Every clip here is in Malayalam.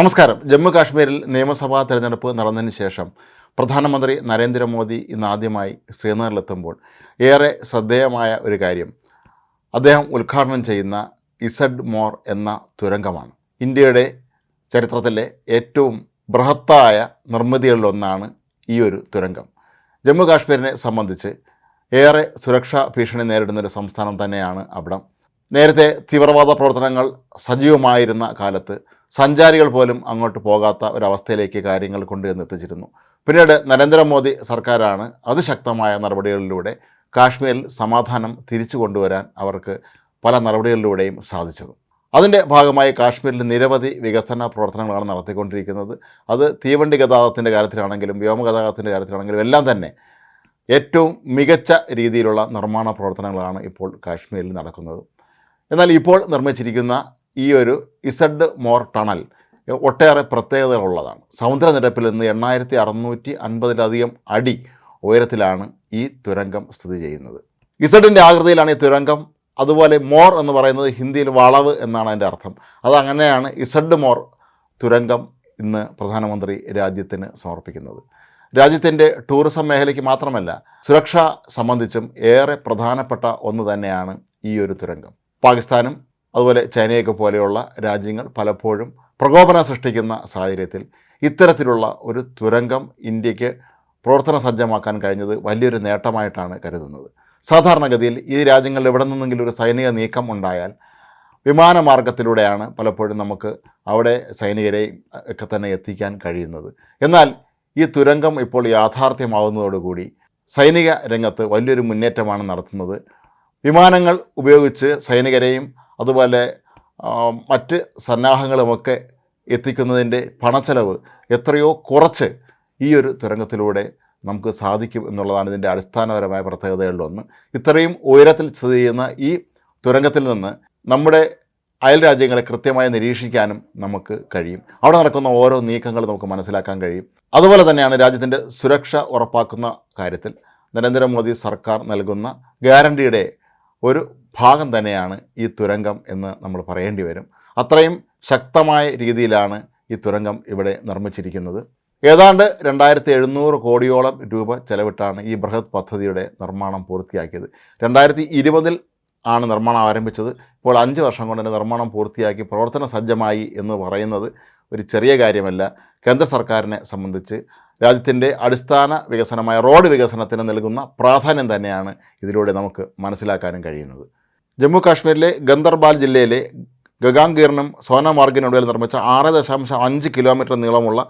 നമസ്കാരം. ജമ്മു കാശ്മീരിൽ നിയമസഭാ തെരഞ്ഞെടുപ്പ് നടന്നതിന് ശേഷം പ്രധാനമന്ത്രി നരേന്ദ്രമോദി ഇന്ന് ആദ്യമായി ശ്രീനഗറിലെത്തുമ്പോൾ ഏറെ ശ്രദ്ധേയമായ ഒരു കാര്യം. അദ്ദേഹം ഉദ്ഘാടനം ചെയ്യുന്ന ഇസഡ് മോർ എന്ന തുരങ്കമാണ്. ഇന്ത്യയുടെ ചരിത്രത്തിലെ ഏറ്റവും ബൃഹത്തായ നിർമ്മിതികളിലൊന്നാണ് ഈ ഒരു തുരങ്കം. ജമ്മു കാശ്മീരിനെ സംബന്ധിച്ച് ഏറെ സുരക്ഷാ ഭീഷണി നേരിടുന്നൊരു സംസ്ഥാനം തന്നെയാണ് അവിടം. നേരത്തെ തീവ്രവാദ പ്രവർത്തനങ്ങൾ സജീവമായിരുന്ന കാലത്ത് സഞ്ചാരികൾ പോലും അങ്ങോട്ട് പോകാത്ത ഒരവസ്ഥയിലേക്ക് കാര്യങ്ങൾ കൊണ്ടുവന്ന് എത്തിച്ചിരുന്നു. പിന്നീട് നരേന്ദ്രമോദി സർക്കാരാണ് അതിശക്തമായ നടപടികളിലൂടെ കാശ്മീരിൽ സമാധാനം തിരിച്ചു കൊണ്ടുവരാൻ അവർക്ക് പല നടപടികളിലൂടെയും സാധിച്ചത്. അതിന്റെ ഭാഗമായി കാശ്മീരിൽ നിരവധി വികസന പ്രവർത്തനങ്ങളാണ് നടത്തിക്കൊണ്ടിരിക്കുന്നത്. അത് തീവണ്ടി ഗതാഗതത്തിന്റെ കാര്യത്തിലാണെങ്കിലും വ്യോമ ഗതാഗതത്തിന്റെ കാര്യത്തിലാണെങ്കിലും എല്ലാം തന്നെ ഏറ്റവും മികച്ച രീതിയിലുള്ള നിർമ്മാണ പ്രവർത്തനങ്ങളാണ് ഇപ്പോൾ കാശ്മീരിൽ നടക്കുന്നത്. എന്നാൽ ഇപ്പോൾ നിർമ്മിച്ചിരിക്കുന്ന ഈ ഒരു ഇസഡ് മോർ ടണൽ ഒട്ടേറെ പ്രത്യേകതകളുള്ളതാണ്. സമുദ്രനിരപ്പിൽ നിന്ന് എണ്ണായിരത്തി അറുന്നൂറ്റി അൻപതിലധികം അടി ഉയരത്തിലാണ് ഈ തുരങ്കം സ്ഥിതി ചെയ്യുന്നത്. ഇസഡിന്റെ ആകൃതിയിലാണ് ഈ തുരങ്കം. അതുപോലെ മോർ എന്ന് പറയുന്നത് ഹിന്ദിയിൽ വളവ് എന്നാണ് അതിന്റെ അർത്ഥം. അതങ്ങനെയാണ് ഇസഡ് മോർ തുരങ്കം ഇന്ന് പ്രധാനമന്ത്രി രാജ്യത്തിന് സമർപ്പിക്കുന്നത്. രാജ്യത്തിന്റെ ടൂറിസം മേഖലയ്ക്ക് മാത്രമല്ല സുരക്ഷ സംബന്ധിച്ചും ഏറെ പ്രധാനപ്പെട്ട ഒന്ന് തന്നെയാണ് ഈ ഒരു തുരങ്കം. പാകിസ്ഥാനും അതുപോലെ ചൈനയൊക്കെ പോലെയുള്ള രാജ്യങ്ങൾ പലപ്പോഴും പ്രകോപനം സൃഷ്ടിക്കുന്ന സാഹചര്യത്തിൽ ഇത്തരത്തിലുള്ള ഒരു തുരങ്കം ഇന്ത്യയ്ക്ക് പ്രവർത്തന സജ്ജമാക്കാൻ കഴിഞ്ഞത് വലിയൊരു നേട്ടമായിട്ടാണ് കരുതുന്നത്. സാധാരണഗതിയിൽ ഈ രാജ്യങ്ങളിൽ എവിടെ നിന്നെങ്കിലും ഒരു സൈനിക നീക്കം ഉണ്ടായാൽ വിമാനമാർഗത്തിലൂടെയാണ് പലപ്പോഴും നമുക്ക് അവിടെ സൈനികരെ ഒക്കെ തന്നെ എത്തിക്കാൻ കഴിയുന്നത്. എന്നാൽ ഈ തുരങ്കം ഇപ്പോൾ യാഥാർത്ഥ്യമാവുന്നതോടുകൂടി സൈനിക രംഗത്ത് വലിയൊരു മുന്നേറ്റമാണ് നടത്തുന്നത്. വിമാനങ്ങൾ ഉപയോഗിച്ച് സൈനികരെയും അതുപോലെ മറ്റ് സന്നാഹങ്ങളുമൊക്കെ എത്തിക്കുന്നതിന്റെ പണച്ചെലവ് എത്രയോ കുറച്ച് ഈ ഒരു തുരങ്കത്തിലൂടെ നമുക്ക് സാധിക്കും എന്നുള്ളതാണ് ഇതിന്റെ അടിസ്ഥാനപരമായ പ്രത്യേകതകളിലൊന്ന്. ഇത്രയും ഉയരത്തിൽ സ്ഥിതി ചെയ്യുന്ന ഈ തുരങ്കത്തിൽ നിന്ന് നമ്മുടെ അയൽ രാജ്യങ്ങളെ കൃത്യമായി നിരീക്ഷിക്കാനും നമുക്ക് കഴിയും. അവിടെ നടക്കുന്ന ഓരോ നീക്കങ്ങൾ നമുക്ക് മനസ്സിലാക്കാൻ കഴിയും. അതുപോലെ തന്നെയാണ് രാജ്യത്തിന്റെ സുരക്ഷ ഉറപ്പാക്കുന്ന കാര്യത്തിൽ നരേന്ദ്രമോദി സർക്കാർ നൽകുന്ന ഗ്യാരണ്ടിയുടെ ഒരു ഭാഗം തന്നെയാണ് ഈ തുരങ്കം എന്ന് നമ്മൾ പറയേണ്ടി വരും. അത്രയും ശക്തമായ രീതിയിലാണ് ഈ തുരങ്കം ഇവിടെ നിർമ്മിച്ചിരിക്കുന്നത്. ഏതാണ്ട് രണ്ടായിരത്തി എഴുന്നൂറ് കോടിയോളം രൂപ ചെലവിട്ടാണ് ഈ ബൃഹത് പദ്ധതിയുടെ നിർമ്മാണം പൂർത്തിയാക്കിയത്. രണ്ടായിരത്തി ഇരുപതിൽ ആണ് നിർമ്മാണം ആരംഭിച്ചത്. ഇപ്പോൾ അഞ്ച് വർഷം കൊണ്ട് തന്നെ നിർമ്മാണം പൂർത്തിയാക്കി പ്രവർത്തന സജ്ജമായി എന്ന് പറയുന്നത് ഒരു ചെറിയ കാര്യമല്ല. കേന്ദ്ര സർക്കാരിനെ സംബന്ധിച്ച് രാജ്യത്തിന്റെ അടിസ്ഥാന വികസനമായ റോഡ് വികസനത്തിന് നൽകുന്ന പ്രാധാന്യം തന്നെയാണ് ഇതിലൂടെ നമുക്ക് മനസ്സിലാക്കാനും കഴിയുന്നത്. ജമ്മു കാശ്മീരിലെ ഗന്ദർബാൽ ജില്ലയിലെ ഗഗാംഗീറിനും സോനമാർഗിനുള്ളിൽ നിർമ്മിച്ച ആറ് ദശാംശം അഞ്ച് കിലോമീറ്റർ നീളമുള്ള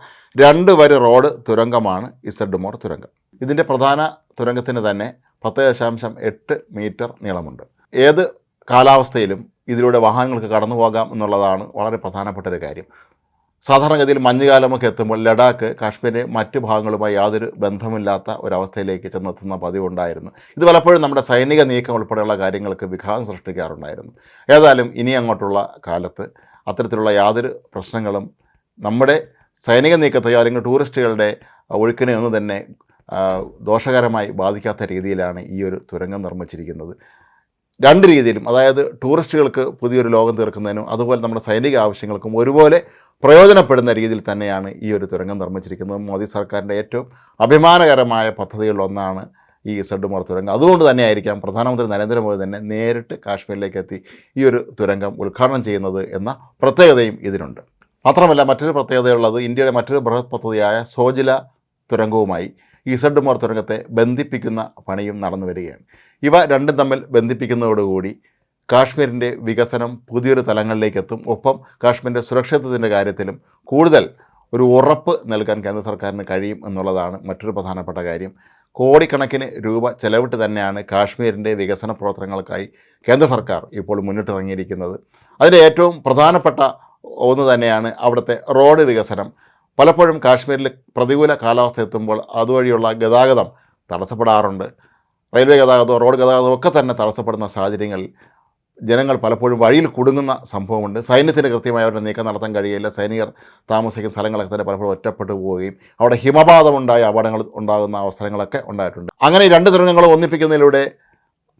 രണ്ട് വരി റോഡ് തുരങ്കമാണ് ഇസഡ്മോർ തുരങ്കം. ഇതിന്റെ പ്രധാന തുരങ്കത്തിന് തന്നെ പത്ത് ദശാംശം എട്ട് മീറ്റർ നീളമുണ്ട്. ഏത് കാലാവസ്ഥയിലും ഇതിലൂടെ വാഹനങ്ങൾക്ക് കടന്നു പോകാം എന്നുള്ളതാണ് വളരെ പ്രധാനപ്പെട്ട ഒരു കാര്യം. സാധാരണഗതിയിൽ മഞ്ഞുകാലമൊക്കെ എത്തുമ്പോൾ ലഡാക്ക് കാശ്മീരിന്റെ മറ്റ് ഭാഗങ്ങളുമായി യാതൊരു ബന്ധമില്ലാത്ത ഒരവസ്ഥയിലേക്ക് ചെന്നെത്തുന്ന പതിവുണ്ടായിരുന്നു. ഇത് പലപ്പോഴും നമ്മുടെ സൈനിക നീക്കം ഉൾപ്പെടെയുള്ള കാര്യങ്ങൾക്ക് വിഘാതം സൃഷ്ടിക്കാറുണ്ടായിരുന്നു. ഏതായാലും ഇനി അങ്ങോട്ടുള്ള കാലത്ത് അത്തരത്തിലുള്ള യാതൊരു പ്രശ്നങ്ങളും നമ്മുടെ സൈനിക നീക്കത്തെയോ അല്ലെങ്കിൽ ടൂറിസ്റ്റുകളുടെ ഒഴുക്കിനെ ഒന്നും തന്നെ ദോഷകരമായി ബാധിക്കാത്ത രീതിയിലാണ് ഈ ഒരു തുരങ്കം നിർമ്മിച്ചിരിക്കുന്നത്. രണ്ട് രീതിയിലും അതായത് ടൂറിസ്റ്റുകൾക്ക് പുതിയൊരു ലോകം തീർക്കുന്നതിനും അതുപോലെ നമ്മുടെ സൈനിക ആവശ്യങ്ങൾക്കും ഒരുപോലെ പ്രയോജനപ്പെടുന്ന രീതിയിൽ തന്നെയാണ് ഈ ഒരു തുരങ്കം നിർമ്മിച്ചിരിക്കുന്നത്. മോദി സർക്കാരിന്റെ ഏറ്റവും അഭിമാനകരമായ പദ്ധതികളിലൊന്നാണ് ഈ ഇസഡുമോർ തുരങ്കം. അതുകൊണ്ട് തന്നെയായിരിക്കാം പ്രധാനമന്ത്രി നരേന്ദ്രമോദി തന്നെ നേരിട്ട് കാശ്മീരിലേക്ക് എത്തി ഈ ഒരു തുരങ്കം ഉദ്ഘാടനം ചെയ്യുന്നത് എന്ന പ്രത്യേകതയും ഇതിനുണ്ട്. മാത്രമല്ല മറ്റൊരു പ്രത്യേകതയുള്ളത് ഇന്ത്യയുടെ മറ്റൊരു ബൃഹത് പദ്ധതിയായ സോജില തുരങ്കവുമായി ഈ ഇസഡുമോർ തുരങ്കത്തെ ബന്ധിപ്പിക്കുന്ന പണിയും നടന്നു വരികയാണ്. ഇവ രണ്ടും തമ്മിൽ ബന്ധിപ്പിക്കുന്നതോടുകൂടി കാശ്മീരിന്റെ വികസനം പുതിയൊരു തലങ്ങളിലേക്ക് എത്തും ഒപ്പം കാശ്മീരിന്റെ സുരക്ഷിതത്വത്തിന്റെ കാര്യത്തിലും കൂടുതൽ ഒരു ഉറപ്പ് നൽകാൻ കേന്ദ്ര സർക്കാരിന് കഴിയും എന്നുള്ളതാണ് മറ്റൊരു പ്രധാനപ്പെട്ട കാര്യം. കോടിക്കണക്കിന് രൂപ ചെലവിട്ട് തന്നെയാണ് കാശ്മീരിന്റെ വികസന പ്രവർത്തനങ്ങൾക്കായി കേന്ദ്ര സർക്കാർ ഇപ്പോൾ മുന്നിട്ടിറങ്ങിയിരിക്കുന്നത്. അതിന്റെ ഏറ്റവും പ്രധാനപ്പെട്ട ഒന്ന് തന്നെയാണ് അവിടുത്തെ റോഡ് വികസനം. പലപ്പോഴും കാശ്മീരിൽ പ്രതികൂല കാലാവസ്ഥ എത്തുമ്പോൾ അതുവഴിയുള്ള ഗതാഗതം തടസ്സപ്പെടാറുണ്ട്. റെയിൽവേ ഗതാഗതവും റോഡ് ഗതാഗതവും ഒക്കെ തന്നെ തടസ്സപ്പെടുന്ന സാഹചര്യങ്ങളിൽ ജനങ്ങൾ പലപ്പോഴും വഴിയിൽ കുടുങ്ങുന്ന സംഭവമുണ്ട്. സൈന്യത്തിന് കൃത്യമായി അവരുടെ നീക്കം നടത്താൻ കഴിയില്ല. സൈനികർ താമസിക്കുന്ന സ്ഥലങ്ങളൊക്കെ തന്നെ പലപ്പോഴും ഒറ്റപ്പെട്ടു പോവുകയും അവിടെ ഹിമപാതമുണ്ടായ അപകടങ്ങൾ ഉണ്ടാകുന്ന അവസരങ്ങളൊക്കെ ഉണ്ടായിട്ടുണ്ട്. അങ്ങനെ രണ്ട് തുരങ്കങ്ങളും ഒന്നിപ്പിക്കുന്നതിലൂടെ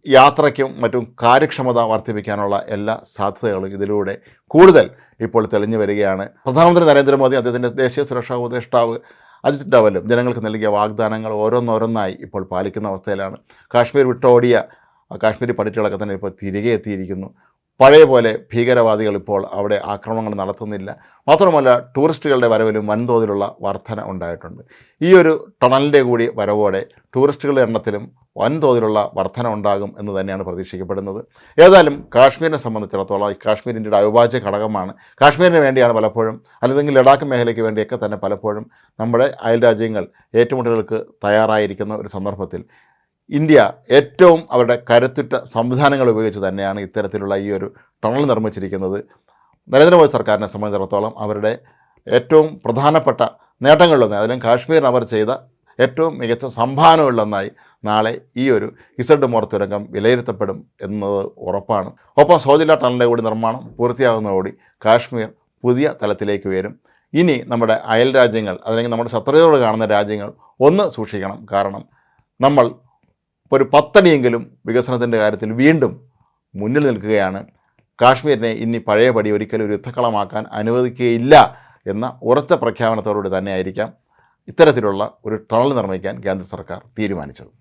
യാത്രയ്ക്കും മറ്റും കാര്യക്ഷമത വർദ്ധിപ്പിക്കാനുള്ള എല്ലാ സാധ്യതകളും ഇതിലൂടെ കൂടുതൽ ഇപ്പോൾ തെളിഞ്ഞു വരികയാണ്. പ്രധാനമന്ത്രി നരേന്ദ്രമോദി അദ്ദേഹത്തിന്റെ ദേശീയ സുരക്ഷാ ഉപദേഷ്ടാവ് അജിത് ഡവലും ജനങ്ങൾക്ക് നൽകിയ വാഗ്ദാനങ്ങൾ ഓരോന്നോരോന്നായി ഇപ്പോൾ പാലിക്കുന്ന അവസ്ഥയിലാണ്. കാശ്മീർ വിട്ടോടിയ കാശ്മീരി പണ്ഡിറ്റുകളൊക്കെ തന്നെ ഇപ്പോൾ തിരികെ എത്തിയിരിക്കുന്നു. പഴയ പോലെ ഭീകരവാദികൾ ഇപ്പോൾ അവിടെ ആക്രമണങ്ങൾ നടത്തുന്നില്ല. മാത്രമല്ല ടൂറിസ്റ്റുകളുടെ വരവിലും വൻതോതിലുള്ള വർധന ഉണ്ടായിട്ടുണ്ട്. ഈ ഒരു ടണലിന്റെ കൂടി വരവോടെ ടൂറിസ്റ്റുകളുടെ എണ്ണത്തിലും വൻതോതിലുള്ള വർധന ഉണ്ടാകും എന്ന് തന്നെയാണ് പ്രതീക്ഷിക്കപ്പെടുന്നത്. ഏതായാലും കാശ്മീരിനെ സംബന്ധിച്ചിടത്തോളം ഈ കാശ്മീർ അവിഭാജ്യ ഘടകമാണ്. കാശ്മീരിന് വേണ്ടിയാണ് പലപ്പോഴും അല്ലെങ്കിൽ ലഡാക്ക് മേഖലയ്ക്ക് വേണ്ടിയൊക്കെ തന്നെ പലപ്പോഴും നമ്മുടെ അയൽ രാജ്യങ്ങൾ ഏറ്റുമുട്ടലുകൾക്ക് തയ്യാറായിരിക്കുന്ന ഒരു സന്ദർഭത്തിൽ ഇന്ത്യ ഏറ്റവും അവരുടെ കരുത്തുറ്റ സംവിധാനങ്ങൾ ഉപയോഗിച്ച് തന്നെയാണ് ഇത്തരത്തിലുള്ള ഈ ഒരു ടണൽ നിർമ്മിച്ചിരിക്കുന്നത്. നരേന്ദ്രമോദി സർക്കാരിനെ സംബന്ധിച്ചിടത്തോളം അവരുടെ ഏറ്റവും പ്രധാനപ്പെട്ട നേട്ടങ്ങളിലൊന്ന് അതിലും കാശ്മീരിന് അവർ ചെയ്ത ഏറ്റവും മികച്ച സംഭാവനകളിലൊന്നായി നാളെ ഈ ഒരു ഇസഡ് മോർ തുരങ്കം വിലയിരുത്തപ്പെടും എന്നത് ഉറപ്പാണ്. ഒപ്പം സോജില ടണലിന്റെ കൂടി നിർമ്മാണം പൂർത്തിയാകുന്നതോടി കാശ്മീർ പുതിയ തലത്തിലേക്ക് വരും ഇനി നമ്മുടെ അയൽ രാജ്യങ്ങൾ അല്ലെങ്കിൽ നമ്മുടെ ശത്രുതയോട് കാണുന്ന രാജ്യങ്ങൾ ഒന്ന് സൂക്ഷിക്കണം. കാരണം നമ്മൾ ഒരു പത്തണിയെങ്കിലും വികസനത്തിന്റെ കാര്യത്തിൽ വീണ്ടും മുന്നിൽ നിൽക്കുകയാണ്. കാശ്മീരിനെ ഇനി പഴയപടി ഒരിക്കലും ഒരു യുദ്ധക്കളമാക്കാൻ അനുവദിക്കുകയില്ല എന്ന ഉറച്ച പ്രഖ്യാപനത്തോടുകൂടി തന്നെയായിരിക്കാം ഇത്തരത്തിലുള്ള ഒരു ടണൽ നിർമ്മിക്കാൻ കേന്ദ്ര സർക്കാർ തീരുമാനിച്ചത്.